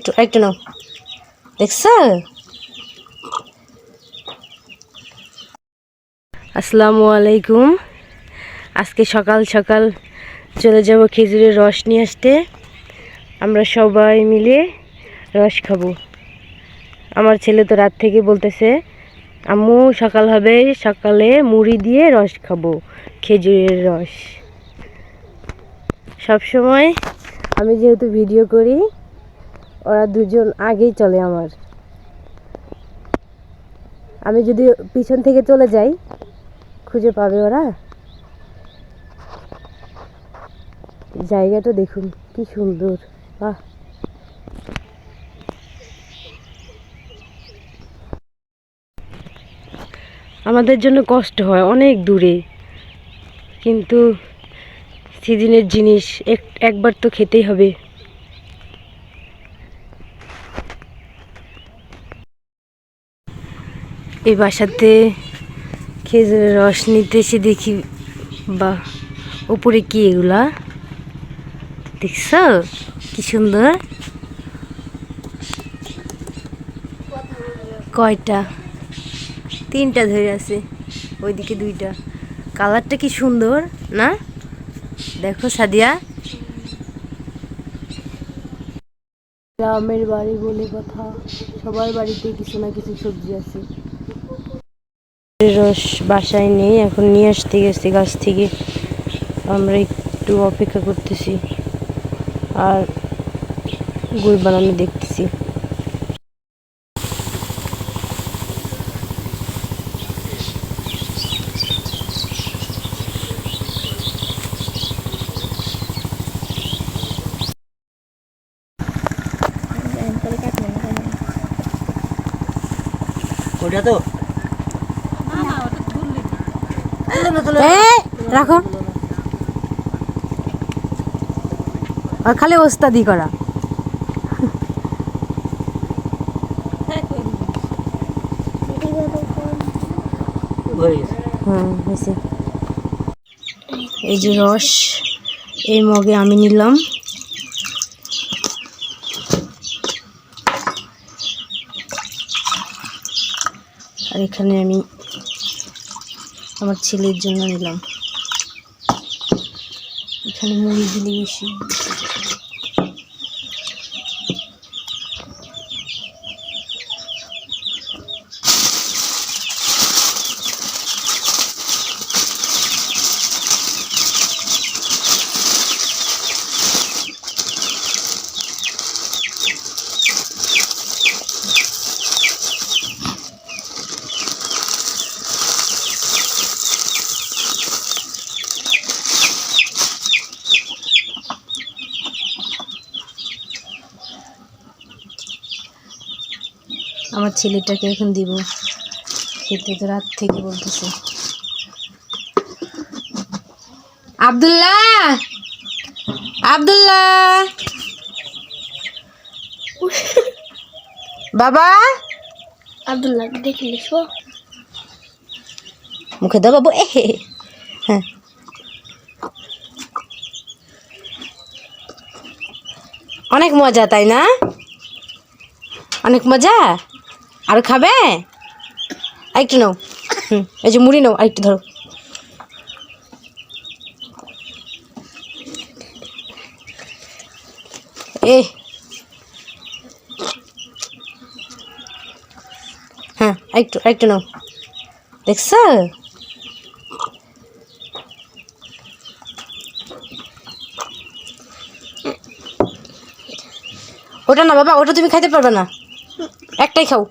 একটু একটু নাও। দেখছ? আসসালামু আলাইকুম। আজকে সকাল সকাল চলে যাব খেজুরের রস নিয়ে আসতে। আমরা সবাই মিলে রস খাব। আমার ছেলে তো রাত থেকে বলতেছে, আম্মু, সকাল হবে, সকালে মুড়ি দিয়ে রস খাব, খেজুরের রস। সব সময় আমি যেহেতু ভিডিও করি ওরা দুজন আগেই চলে আমার। আমি যদি পিছন থেকে চলে যাই, খুঁজে পাবে ওরা। জায়গাটা দেখুন, কি সুন্দর। বাহ। আমাদের জন্য কষ্ট হয়, অনেক দূরে। কিন্তু সিজনের জিনিস, এক একবার তো খেতেই হবে। এই বাসাতে খেজুরের রস নিতে এসে দেখি বা উপরে কি এগুলা? দেখছ? কি সুন্দর? কয়টা? তিনটা ধরে আছে, ওইদিকে দুইটা। কালারটা কি সুন্দর, না? দেখো, সাদিয়া। গ্রামের বাড়ি বলে কথা, সবার বাড়িতে কিছু না কিছু সবজি আছে। রস বাসায় নেই এখন নিয়ে আসতে গেছি গাছ থেকে। আমরা একটু অপেক্ষা করতেছি। আর গুড় বানানো দেখতেছি। ওটা তো এই, রাখো। আর খালি ওস্তাদি করা। এই যে রস, এই মগে আমি নিলাম। আর এখানে আমি আমার ছেলের জন্য নিলাম। এখানে মুড়ি দিলে বেশি আমার ছেলেটাকে এখন দিব। খেতে তো রাত থেকে বলতেছে। আব্দুল্লাহ! আব্দুল্লাহ! বাবা! আব্দুল্লাহ দেখে লিখব মুখে দাও বাবু এ। হ্যাঁ। অনেক মজা তাই না? অনেক মজা? আর খাবে? আরেকটু নাও। হুম, এই যে মুড়ি নাও, আরেকটু ধরো। এ। হ্যাঁ আরেকটু আরেকটু নাও। দেখছ? ওটা না বাবা, ওটা তুমি খাইতে পারবে না। একটাই খাও।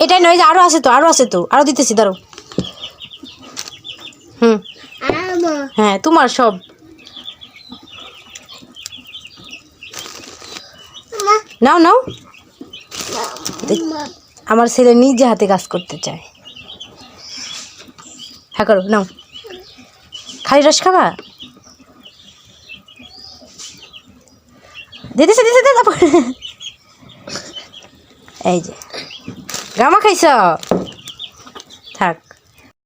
এটাই নয় যে আরও আছে তো আরও আছে তো আরও দিতেছি দাঁড়ো হুম। হ্যাঁ তোমার সব। নাও নাও। আমার ছেলে নিজে হাতে কাজ করতে চায়। হ্যাঁ করো, নাও। খালি রস খাবা? দিতেছে দিতেছে দিতে এই যে। গামা খাইছ?